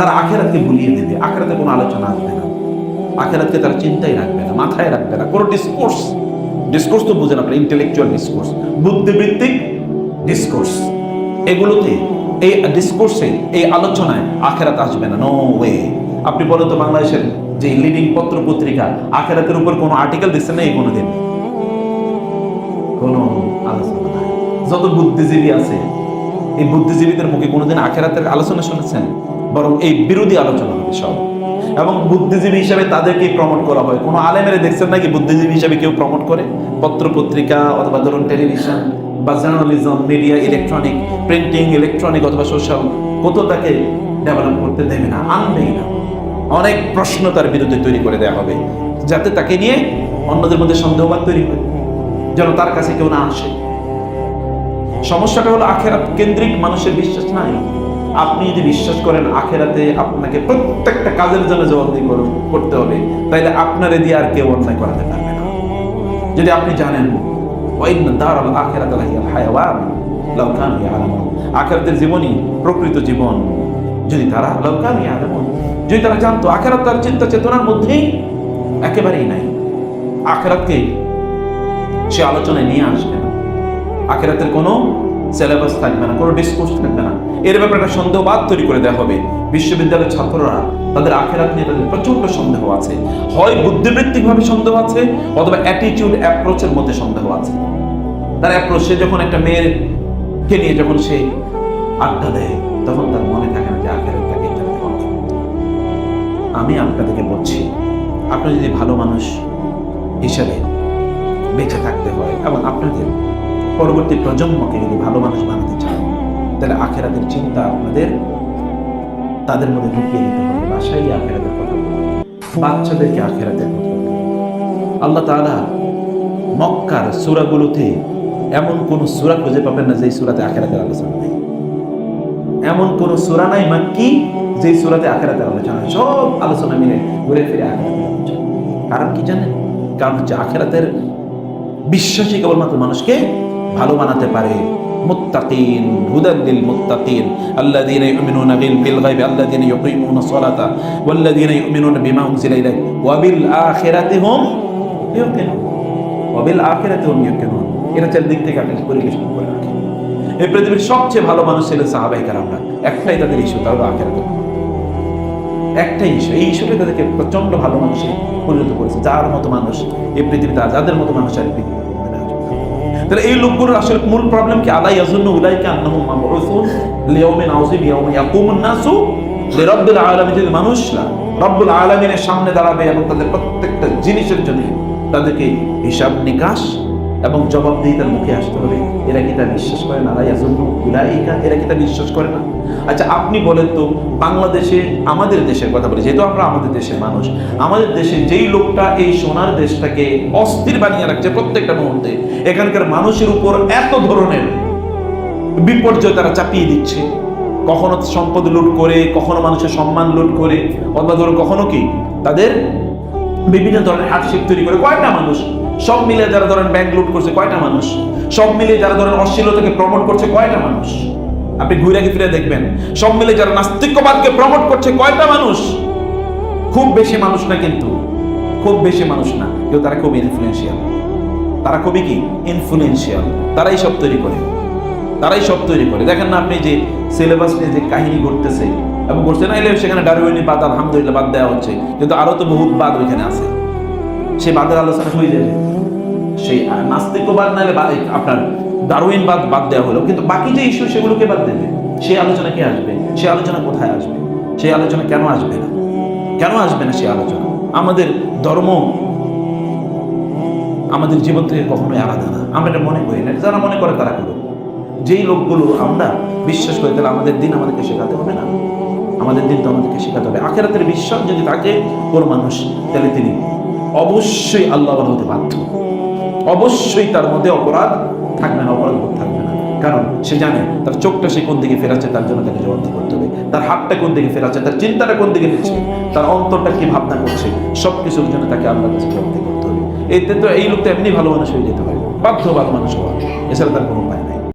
তারা আখেরাতকে ভুলিয়ে দেবে। আখেরাতে কোনো আলোচনা আসবে না। আখেরাতকে তারা চিন্তাই রাখবে না, মাথায় রাখবে না। কোনো ডিসকোর্স ডিসকোর্স তো বুঝেন আপনার ইন্টেলেকচুয়াল ডিসকোর্স বুদ্ধিবৃত্তিক ডিসকোর্স এগুলোতে, এই ডিসকোর্সে এই আলোচনায় আখেরাত আসবে না। নো ওয়ে আপনি বলেন তো বাংলাদেশের যে লিডিং পত্র পত্রিকা, আখেরাতের উপর কোনো আর্টিকেল দিচ্ছে না এই কোনোদিন? কোনো আলোচনা যত বুদ্ধিজীবী আছে, এই বুদ্ধিজীবীদের মুখে কোনোদিন আখেরাতের আলোচনা শুনেছেন? বরং এই বিরোধী আলোচনা হবে সব। এবং বুদ্ধিজীবী হিসাবে তাদেরকে প্রমোট করা হয়। কোনো আলেমেরে দেখছেন নাকি বুদ্ধিজীবী হিসাবে কেউ প্রমোট করে? পত্র পত্রিকা অথবা ধরুন টেলিভিশন বা journalism media electronic printing electronic অথবা সোশ্যাল কত তাকে ডেভেলপ করতে দেবে না, আনবেই না। অনেক প্রশ্ন তার বিরুদ্ধে তৈরি করে দেওয়া হবে, যাতে তাকে নিয়ে অন্যদের মধ্যে সন্দেহবাদ তৈরি হয়, যেন তার কাছে কেউ না আসে। সমস্যাটা হলো আখেরাত কেন্দ্রিক মানুষের বিশ্বাস নাই। আপনি যদি বিশ্বাস করেন আখেরাতে আপনাকে প্রত্যেকটা কাজের জন্য জবাবদি করতে হবে, তাইলে আপনার দিয়ে আর কেউ অন্যায় করাতে পারবে না। যদি আপনি জানেন আখিরাতের জীবনই প্রকৃত জীবন। যদি তারা, লাউ কানু ইয়ালামুন। যদি তারা জানতো, আখিরাত তার চিন্তা চেতনার মধ্যেই একেবারেই নাই। আখিরাতকে সে আলোচনায় নিয়ে আসবে না। আখেরাতের কোনো সিলেবাস থাকবে না, কোনো ডিসকোর্স থাকবে না। এর ব্যাপারে একটা সন্দেহবাদ তৈরি করে দেওয়া হবে। বিশ্ববিদ্যালয়ের ছাত্ররা তাদের আখের আখেরাত নিয়ে তাদের প্রচণ্ড সন্দেহ আছে। হয় বুদ্ধিবৃত্তিক ভাবে সন্দেহ আছে, অথবা অ্যাটিটিউড অ্যাপ্রোচের মধ্যে সন্দেহ আছে। তার অ্যাপ্রোচ সে যখন একটা মেয়েরকে নিয়ে যখন সে আড্ডা দেয়, তখন তার মনে থাকে না যে আখেরাত তাকে আমি আপনাদেরকে বলছি, আপনি যদি ভালো মানুষ হিসাবে বেঁচে থাকতে হয়, এবং আপনাদের পরবর্তী প্রজন্মকে যদি ভালো মানুষ বানাতে চান তাহলে আখেরাতের চিন্তা আপনাদের, তাদের মধ্যে ঢুকিয়ে দিতে হবে, বাসায় আখেরাতের কথা বাচ্চাদেরকে আখেরাতের কথা আল্লাহ তাআলা মক্কার সূরাগুলোতে এমন কোন সূরা খুঁজে পাবেন না যেই সূরাতে আখেরাতের আলোচনা নেই। এমন কোন সূরা নাই মাক্কি যেই সূরাতে আখেরাতের আলোচনা সব আলোচনা মিলে ঘুরে ফিরে আখেরাতের কারণ কি জানেন? কারণ হচ্ছে আখেরাতের বিশ্বাসী কেবলমাত্র মানুষকে ভালো বানাতে পারে মুত্তাকিন হুদাল্লিল মুত্তাকিন। আল্লাযীনা ইউমিনুনা বিল গায়বি, আল্লাযীনা ইউকিমুনা সালাতা, ওয়াল্লাযীনা ইউমিনুনা বিমা উনজিলা ইলাইহি, ওয়া বিল আখিরাতি হুম ইউকিনুন। ওয়া বিল আখিরাতি হুম ইউকিনুন। এটা চার দিক থেকে আপনি পরিবেশন করে রাখেন। এই পৃথিবীর সবচেয়ে ভালো মানুষ ছিলেন সাহাবাই কারামরা একটাই তাদের ইস্যু তার হলো আখিরাতের একটাই ইস্যু এই ইস্যুটা তাদেরকে প্রচণ্ড ভালো মানুষে পরিণত করেছে। যার মতো মানুষ, এই পৃথিবীতে যাদের মতো মানুষ আর হয়। তাহলে এই লোকগুলোর আসলে মূল প্রবলেম কি? আলাই ইয়াজুন্ন উলাইকা আন্নাহু মাবউসুন লিয়াউমিন আযীম ইয়াউমা ইয়াকুমুন নাসু লিরাব্বিল আলামিন, যদি মানুষরা রব্বুল আলামিনের সামনে দাঁড়াবে এবং তাদের প্রত্যেকটা জিনিসের জন্য তাদেরকে হিসাব নিকাশ এবং জবাবদিহিতার মুখে আসতে হবে। এরা কি তা বিশ্বাস করে না? ইয়াজুন্ন উলাইকা, এরা কি তা বিশ্বাস করে না? আচ্ছা আপনি বলেন তো, বাংলাদেশে, আমাদের দেশের কথা বলি, যেহেতু আমরা আমাদের দেশের মানুষ, আমাদের দেশে যেই লোকটা এই সোনার দেশটাকে অস্থির বানিয়ে রাখছে প্রত্যেকটা মুহূর্তে, এখানকার মানুষের উপর এত ধরনের বিপর্যয় তারা চাপিয়ে দিচ্ছে। কখনো সম্পদ লুট করে, কখনো মানুষের সম্মান লুট করে, অথবা ধরো কখনো কি তাদের বিভিন্ন ধরনের হার্ডশিপ তৈরি করে। কয়টা মানুষ সব মিলে যারা ধরেন ব্যাংক লুট করছে কয়টা মানুষ? সব মিলে যারা ধরেন অশ্লীলতাকে প্রমোট করছে কয়টা মানুষ? আপনি ঘুরে ফিরে দেখবেন, সব মিলে যারা নাস্তিক্যবাদকে প্রমোট করছে কয়টা মানুষ? খুব বেশি মানুষ না কিন্তু, খুব বেশি মানুষ না কেউ তারা খুব ইনফ্লুয়েন্সিয়াল তারা খুবই কি? ইনফ্লুয়েন্সিয়াল তারাই সব তৈরি করে। তারাই সব তৈরি করে। দেখেন না আপনি যে সিলেবাস নিয়ে যে কাহিনী ঘটতেছে, এবং করছে না এলে সেখানে ডারুইনি বাদ, আলহামদুলিল্লাহ বাদ দেওয়া হচ্ছে, কিন্তু আরও তো বহুত বাদ ওইখানে আছে। সেই বাদের আলোচনা হয়ে যাবে। সেই নাস্তিকবাদ নাহলে আপনার দারুইনবাদ বাদ দেওয়া হলো। কিন্তু বাকি যে ইস্যু সেগুলোকে বাদ দেবে। সেই আলোচনা কে আসবে? সেই আলোচনা কোথায় আসবে? সেই আলোচনা কেন আসবে না? কেন আসবে না সেই আলোচনা? আমাদের ধর্ম আমাদের জীবন থেকে কখনোই আলাদা না। আমরা এটা মনে করি না। যারা মনে করে তারা করুক। যেই লোকগুলো আমরা বিশ্বাস করি, তাহলে আমাদের দিন আমাদেরকে শেখাতে হবে না। আমাদের দিন তো আমাদেরকে শেখাতে হবে। আখেরাতের বিশ্বাস যদি থাকে কোন মানুষ, তাহলে তিনি অবশ্যই আল্লাহ হতে বাধ্য। অবশ্যই তার মধ্যে অপরাধ থাকবে না, অপরাধ থাকবে না। কারণ সে জানে তার চোখটা সে কোন দিকে ফেরাচ্ছে তার জন্য তাকে জবাবদি করতে হবে। তার হাতটা কোন দিকে ফেরাচ্ছে, তার চিন্তাটা কোন দিকে নিচ্ছে তার অন্তরটা কি ভাবনা করছে সব কিছুর জন্য তাকে আল্লাহর কাছে জবাবদি করতে হবে। এতে তো এই লোকটা এমনি ভালো মানুষ হয়ে যেতে পারে, বাধ্য ভালো মানুষ হওয়া। এছাড়া তার কোনো